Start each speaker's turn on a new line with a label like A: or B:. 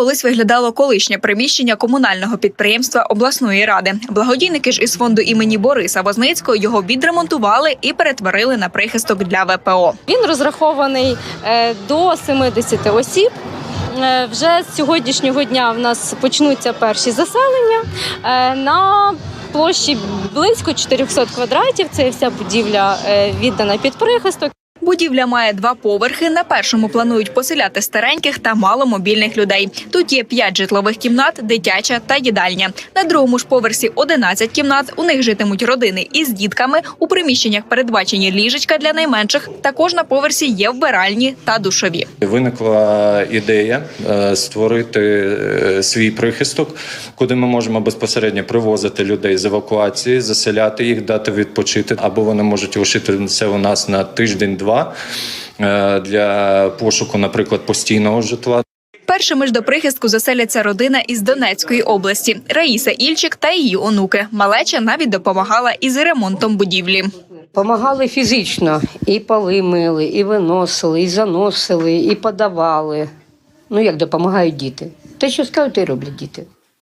A: колись виглядало колишнє приміщення комунального підприємства обласної ради. Благодійники ж із фонду імені Бориса Возницького його відремонтували і перетворили на прихисток для ВПО.
B: Він розрахований е, до 70 осіб. Е, Вже з сьогоднішнього дня в нас почнуться перші заселення е, на площі близько 400 квадратів. Це вся будівля віддана під прихисток.
A: Будівля має два поверхи. На першому планують поселяти стареньких та маломобільних людей. Тут є п'ять житлових кімнат, дитяча та їдальня. На другому ж поверсі 11 кімнат. У них житимуть родини із дітками. У приміщеннях передбачені ліжечка для найменших. Також на поверсі є вбиральні та душові.
C: Виникла ідея е, створити е, свій прихисток, куди ми можемо безпосередньо привозити людей з евакуації, заселяти їх, дати відпочити, або вони можуть лишити це у нас на тиждень-два е, для пошуку, наприклад, постійного житла.
A: Першими ж до прихистку заселяться родина із Донецької області. Раїса Ільчик та її онуки. Малеча навіть допомагала із ремонтом будівлі.
D: Помагали фізично, і поли мили, і виносили, і заносили, і подавали. Ну як допомагають діти. Те, що скажуть, те роблять діти.